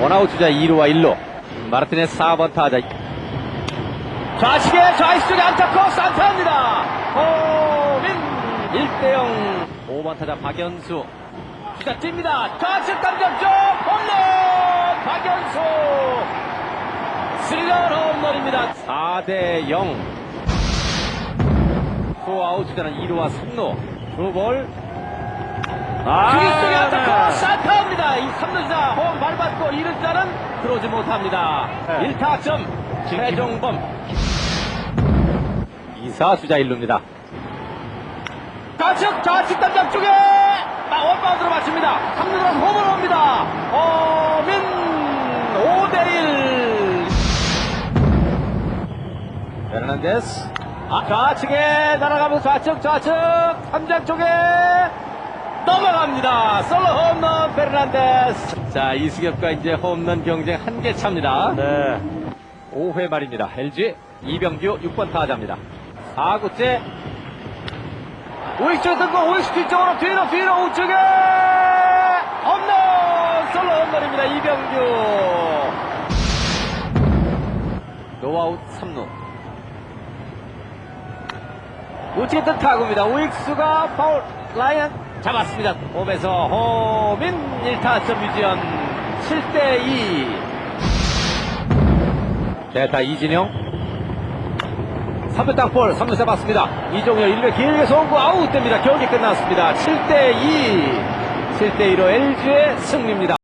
원아웃 주자 2루와 1루. 마르티네스 4번 타자. 좌측에 좌익수 쪽에 안타코 산타입니다. 호민 1대0. 5번 타자 박연수. 주자 뜁니다. 좌측 담장 쪽 홈런 박연수. 스리런 홈런입니다. 4대0. 투아웃 주자는 2루와 3루. 두볼 아, 이 3루자 홈 밟았고 2루자는 들어오지 못합니다. 네. 1타점 최종범 2사 주자 1루입니다. 좌측 좌측 담장 쪽에 막 원바운드로 맞춥니다. 3루로 홈으로 옵니다. 허민 5대1 베르난데스 아, 좌측에 날아가면서 좌측 좌측 3장 쪽에 넘어갑니다. 솔로 홈런 베르난데스. 자, 이승엽과 이제 홈런 경쟁 한 개 차입니다. 네. 5회 말입니다. LG 이병규 6번 타자입니다. 4구째 우익쪽 등고 우익수 뒤쪽으로 뒤로 뒤로 우측에 홈런 솔로 홈런입니다. 이병규 노아웃 3루 우측에 뜬 타구입니다. 우익수가 파울 라이언 잡았습니다. 홈에서 호민 1타점 유지현 7대2 대타 이진영. 3루 땅볼 3루 잡았습니다. 이종열 1루 길게 송구 아웃됩니다. 경기 끝났습니다. 7대2 7대2로 LG의 승리입니다